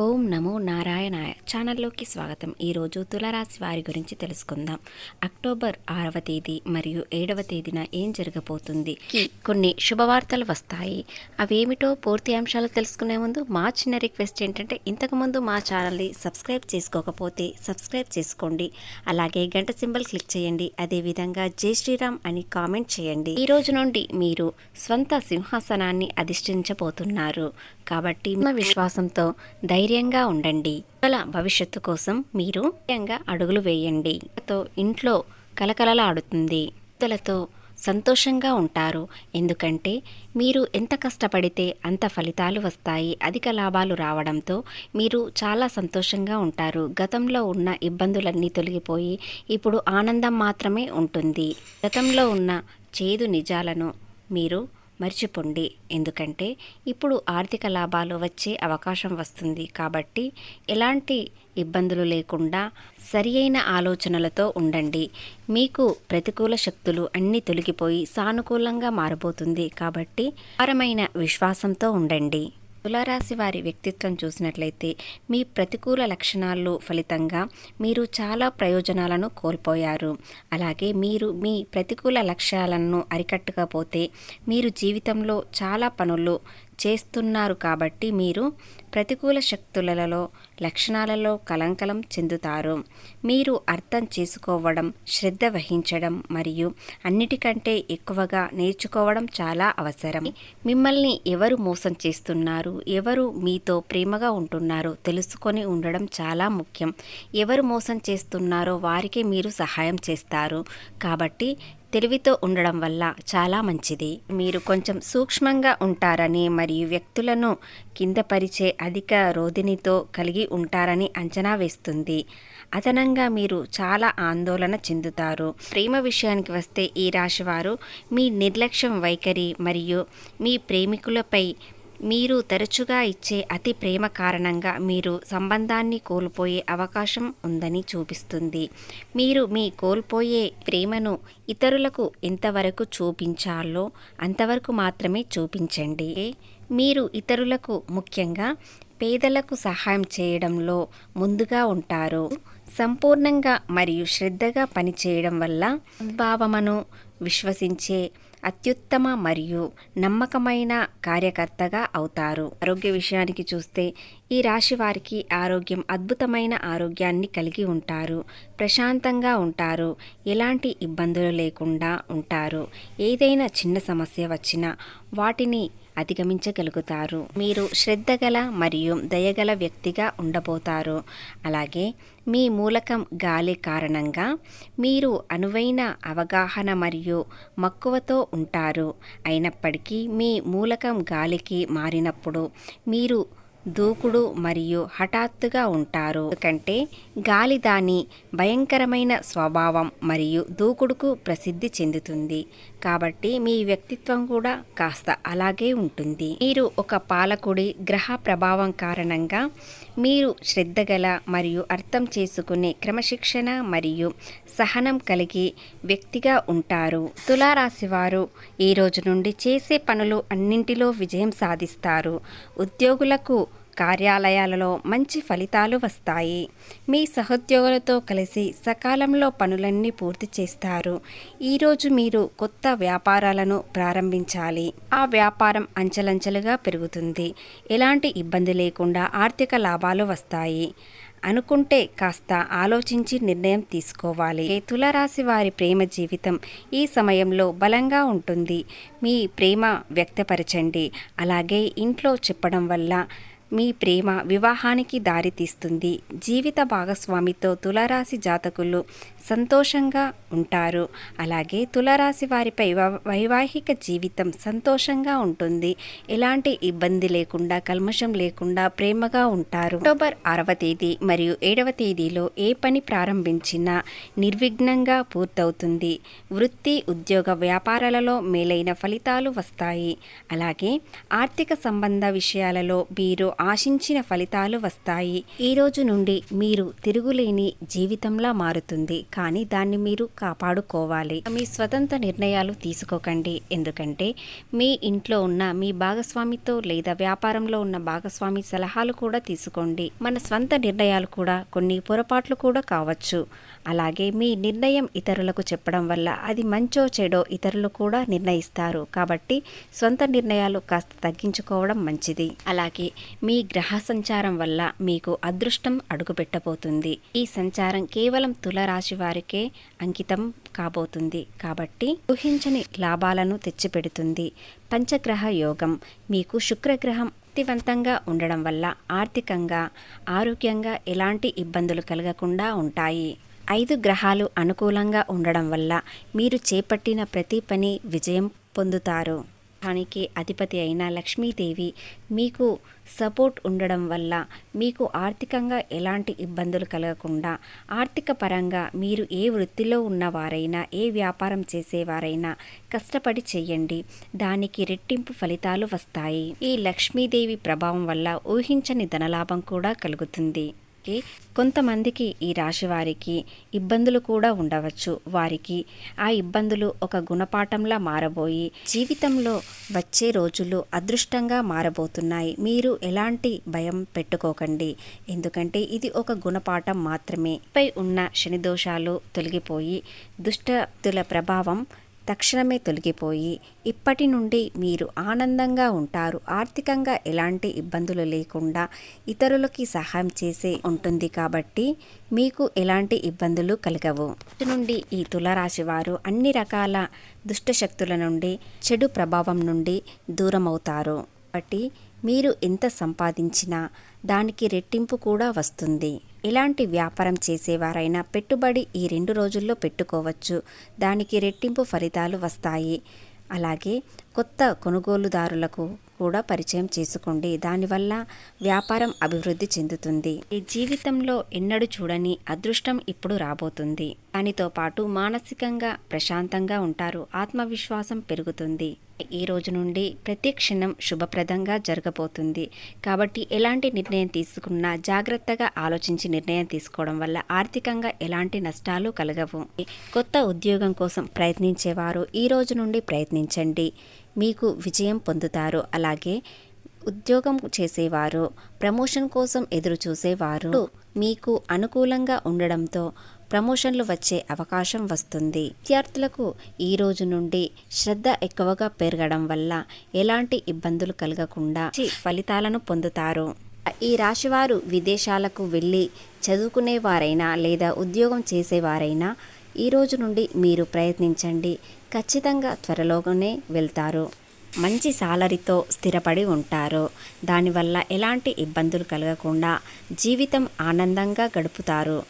ఓం నమో నారాయణాయ ఛానల్లోకి స్వాగతం. ఈరోజు తులరాశి వారి గురించి తెలుసుకుందాం. అక్టోబర్ ఆరవ తేదీ మరియు ఏడవ తేదీన ఏం జరగబోతుంది? కొన్ని శుభవార్తలు వస్తాయి. అవేమిటో పూర్తి అంశాలు తెలుసుకునే ముందు మా చిన్న రిక్వెస్ట్ ఏంటంటే ఇంతకుముందు మా ఛానల్ని సబ్స్క్రైబ్ చేసుకోకపోతే సబ్స్క్రైబ్ చేసుకోండి. అలాగే గంట సింబల్ క్లిక్ చేయండి. అదేవిధంగా జై శ్రీరామ్ అని కామెంట్ చేయండి. ఈ రోజు నుండి మీరు స్వంత సింహాసనాన్ని అధిష్ఠించబోతున్నారు. కాబట్టి మీ విశ్వాసంతో ధైర్యంగా ఉండండి. పిల్లల భవిష్యత్తు కోసం మీరు ధైర్యంగా అడుగులు వేయండి. తో ఇంట్లో కలకలలాడుతుంది పిల్లలతో సంతోషంగా ఉంటారు. ఎందుకంటే మీరు ఎంత కష్టపడితే అంత ఫలితాలు వస్తాయి. అధిక లాభాలు రావడంతో మీరు చాలా సంతోషంగా ఉంటారు. గతంలో ఉన్న ఇబ్బందులన్నీ తొలగిపోయి ఇప్పుడు ఆనందం మాత్రమే ఉంటుంది. గతంలో ఉన్న చేదు నిజాలను మీరు మర్చిపోండి. ఎందుకంటే ఇప్పుడు ఆర్థిక లాభాలు వచ్చే అవకాశం వస్తుంది. కాబట్టి ఎలాంటి ఇబ్బందులు లేకుండా సరి అయిన ఆలోచనలతో ఉండండి. మీకు ప్రతికూల శక్తులు అన్నీ తొలగిపోయి సానుకూలంగా మారబోతుంది. కాబట్టి పరమైన విశ్వాసంతో ఉండండి. తులారాశి వారి వ్యక్తిత్వం చూసినట్లయితే మీ ప్రతికూల లక్షణాలు ఫలితంగా మీరు చాలా ప్రయోజనాలను కోల్పోయారు. అలాగే మీరు మీ ప్రతికూల లక్ష్యాలను అరికట్టకపోతే మీరు జీవితంలో చాలా పనులు చేస్తున్నారు కాబట్టి మీరు ప్రతికూల శక్తులలో లక్షణాలలో కలంకలం చెందుతారు. మీరు అర్థం చేసుకోవడం శ్రద్ధ వహించడం మరియు అన్నిటికంటే ఎక్కువగా నేర్చుకోవడం చాలా అవసరం. మిమ్మల్ని ఎవరు మోసం చేస్తున్నారు? ఎవరు మీతో ప్రేమగా ఉంటున్నారో? తెలుసుకొని ఉండడం చాలా ముఖ్యం. ఎవరు మోసం చేస్తున్నారో వారికి మీరు సహాయం చేస్తారు. కాబట్టి తెలివితో ఉండడం వల్ల చాలా మంచిది. మీరు కొంచెం సూక్ష్మంగా ఉంటారని మరియు వ్యక్తులను కిందపరిచే అధిక రోధినితో కలిగి ఉంటారని అంచనా వేస్తుంది. అదనంగా మీరు చాలా ఆందోళన చెందుతారు. ప్రేమ విషయానికి వస్తే ఈ రాశివారు మీ నిర్లక్ష్యం వైఖరి మరియు మీ ప్రేమికులపై మీరు తరచుగా ఇచ్చే అతి ప్రేమ కారణంగా మీరు సంబంధాన్ని కోల్పోయే అవకాశం ఉందని చూపిస్తుంది. మీరు మీ కోల్పోయే ప్రేమను ఇతరులకు ఎంతవరకు చూపించాలో అంతవరకు మాత్రమే చూపించండి. మీరు ఇతరులకు ముఖ్యంగా పేదలకు సహాయం చేయడంలో ముందుగా ఉంటారు. సంపూర్ణంగా మరియు శ్రద్ధగా పనిచేయడం వల్ల భావమను విశ్వసించే అత్యుత్తమ మరియు నమ్మకమైన కార్యకర్తగా అవుతారు. ఆరోగ్య విషయానికి చూస్తే ఈ రాశి వారికి ఆరోగ్యం అద్భుతమైన ఆరోగ్యాన్ని కలిగి ఉంటారు. ప్రశాంతంగా ఉంటారు. ఎలాంటి ఇబ్బందులు లేకుండా ఉంటారు. ఏదైనా చిన్న సమస్య వచ్చినా వాటిని అధిగమించగలుగుతారు. మీరు శ్రద్ధగల మరియు దయగల వ్యక్తిగా ఉండబోతారు. అలాగే మీ మూలకం గాలి కారణంగా మీరు అనువైన అవగాహన మరియు మక్కువతో ఉంటారు. అయినప్పటికీ మీ మూలకం గాలికి మారినప్పుడు మీరు దూకుడు మరియు హఠాత్తుగా ఉంటారు. ఎందుకంటే గాలి దాని భయంకరమైన స్వభావం మరియు దూకుడుకు ప్రసిద్ధి చెందుతుంది. కాబట్టి మీ వ్యక్తిత్వం కూడా కాస్త అలాగే ఉంటుంది. మీరు ఒక పాలకుడి గ్రహ ప్రభావం కారణంగా మీరు శ్రద్ధగల మరియు అర్థం చేసుకునే క్రమశిక్షణ మరియు సహనం కలిగి వ్యక్తిగా ఉంటారు. తులారాశి వారు ఈ రోజు నుండి చేసే పనులు అన్నింటిలో విజయం సాధిస్తారు. ఉద్యోగులకు కార్యాలయాలలో మంచి ఫలితాలు వస్తాయి. మీ సహోద్యోగులతో కలిసి సకాలంలో పనులన్నీ పూర్తి చేస్తారు. ఈరోజు మీరు కొత్త వ్యాపారాలను ప్రారంభించాలి. ఆ వ్యాపారం అంచెలంచెలుగా పెరుగుతుంది. ఎలాంటి ఇబ్బంది లేకుండా ఆర్థిక లాభాలు వస్తాయి. అనుకుంటే కాస్త ఆలోచించి నిర్ణయం తీసుకోవాలి. తులరాశి వారి ప్రేమ జీవితం ఈ సమయంలో బలంగా ఉంటుంది. మీ ప్రేమ వ్యక్తపరచండి. అలాగే ఇంట్లో చెప్పడం వల్ల మీ ప్రేమ వివాహానికి దారితీస్తుంది. జీవిత భాగస్వామితో తులారాశి జాతకులు సంతోషంగా ఉంటారు. అలాగే తులారాశి వారిపై వైవాహిక జీవితం సంతోషంగా ఉంటుంది. ఎలాంటి ఇబ్బంది లేకుండా కల్మషం లేకుండా ప్రేమగా ఉంటారు. అక్టోబర్ ఆరవ తేదీ మరియు ఏడవ తేదీలో ఏ పని ప్రారంభించినా నిర్విఘ్నంగా పూర్తవుతుంది. వృత్తి ఉద్యోగ వ్యాపారాలలో మేలైన ఫలితాలు వస్తాయి. అలాగే ఆర్థిక సంబంధ విషయాలలో మీరు ఆశించిన ఫలితాలు వస్తాయి. ఈ రోజు నుండి మీరు తిరుగులేని జీవితంలా మారుతుంది. కానీ దాన్ని మీరు కాపాడుకోవాలి. మీ స్వతంత్ర నిర్ణయాలు తీసుకోకండి. ఎందుకంటే మీ ఇంట్లో ఉన్న మీ భాగస్వామితో లేదా వ్యాపారంలో ఉన్న భాగస్వామి సలహాలు కూడా తీసుకోండి. మన స్వంత నిర్ణయాలు కూడా కొన్ని పొరపాట్లు కూడా కావచ్చు. అలాగే మీ నిర్ణయం ఇతరులకు చెప్పడం వల్ల అది మంచో చెడో ఇతరులు కూడా నిర్ణయిస్తారు. కాబట్టి సొంత నిర్ణయాలు కాస్త తగ్గించుకోవడం మంచిది. అలాగే మీ గ్రహ సంచారం వల్ల మీకు అదృష్టం అడుగుపెట్టబోతుంది. ఈ సంచారం కేవలం తులరాశి వారికే అంకితం కాబోతుంది. కాబట్టి ఊహించని లాభాలను తెచ్చిపెడుతుంది. పంచగ్రహ యోగం మీకు శుక్రగ్రహం శక్తివంతంగా ఉండడం వల్ల ఆర్థికంగా ఆరోగ్యంగా ఎలాంటి ఇబ్బందులు కలగకుండా ఉంటాయి. ఐదు గ్రహాలు అనుకూలంగా ఉండడం వల్ల మీరు చేపట్టిన ప్రతి పని విజయం పొందుతారు. గ్రహానికి అధిపతి అయిన లక్ష్మీదేవి మీకు సపోర్ట్ ఉండడం వల్ల మీకు ఆర్థికంగా ఎలాంటి ఇబ్బందులు కలగకుండా ఆర్థిక పరంగా మీరు ఏ వృత్తిలో ఉన్నవారైనా ఏ వ్యాపారం చేసేవారైనా కష్టపడి చేయండి. దానికి రెట్టింపు ఫలితాలు వస్తాయి. ఈ లక్ష్మీదేవి ప్రభావం వల్ల ఊహించని ధనలాభం కూడా కలుగుతుంది. కాబట్టి కొంతమందికి ఈ రాశి వారికి ఇబ్బందులు కూడా ఉండవచ్చు. వారికి ఆ ఇబ్బందులు ఒక గుణపాఠంలా మారబోయి జీవితంలో వచ్చే రోజులు అదృష్టంగా మారబోతున్నాయి. మీరు ఎలాంటి భయం పెట్టుకోకండి. ఎందుకంటే ఇది ఒక గుణపాఠం మాత్రమే. పై ఉన్న శని దోషాలు తొలగిపోయి దుష్టతుల ప్రభావం తక్షణమే తొలగిపోయి ఇప్పటి నుండి మీరు ఆనందంగా ఉంటారు. ఆర్థికంగా ఎలాంటి ఇబ్బందులు లేకుండా ఇతరులకి సహాయం చేసే ఉంటుంది కాబట్టి మీకు ఎలాంటి ఇబ్బందులు కలగవు. ఇటు నుండి ఈ తులరాశి వారు అన్ని రకాల దుష్టశక్తుల నుండి చెడు ప్రభావం నుండి దూరం అవుతారు కాబట్టి మీరు ఎంత సంపాదించినా దానికి రెట్టింపు కూడా వస్తుంది. ఎలాంటి వ్యాపారం చేసేవారైనా పెట్టుబడి ఈ రెండు రోజుల్లో పెట్టుకోవచ్చు. దానికి రెట్టింపు ఫలితాలు వస్తాయి. అలాగే కొత్త కొనుగోలుదారులకు కూడా పరిచయం చేసుకోండి. దానివల్ల వ్యాపారం అభివృద్ధి చెందుతుంది. ఈ జీవితంలో ఎన్నడూ చూడని అదృష్టం ఇప్పుడు రాబోతుంది. దానితో పాటు మానసికంగా ప్రశాంతంగా ఉంటారు. ఆత్మవిశ్వాసం పెరుగుతుంది. ఈ రోజు నుండి ప్రతి క్షణం శుభప్రదంగా జరగబోతుంది. కాబట్టి ఎలాంటి నిర్ణయం తీసుకున్నా జాగ్రత్తగా ఆలోచించి నిర్ణయం తీసుకోవడం వల్ల ఆర్థికంగా ఎలాంటి నష్టాలు కలగవు. కొత్త ఉద్యోగం కోసం ప్రయత్నించేవారు ఈ రోజు నుండి ప్రయత్నించండి. మీకు విజయం పొందుతారు. అలాగే ఉద్యోగం చేసేవారు ప్రమోషన్ కోసం ఎదురు చూసేవారు మీకు అనుకూలంగా ఉండడంతో ప్రమోషన్లు వచ్చే అవకాశం వస్తుంది. విద్యార్థులకు ఈ రోజు నుండి శ్రద్ధ ఎక్కువగా పెరగడం వల్ల ఎలాంటి ఇబ్బందులు కలగకుండా ఫలితాలను పొందుతారు. ఈ రాశివారు విదేశాలకు వెళ్ళి చదువుకునేవారైనా లేదా ఉద్యోగం చేసేవారైనా ఈ రోజు నుండి మీరు ప్రయత్నించండి. ఖచ్చితంగా త్వరలోనే వెళ్తారు. మంచి సాలరీతో స్థిరపడి ఉంటారు. దానివల్ల ఎలాంటి ఇబ్బందులు కలగకుండా జీవితం ఆనందంగా గడుపుతారు.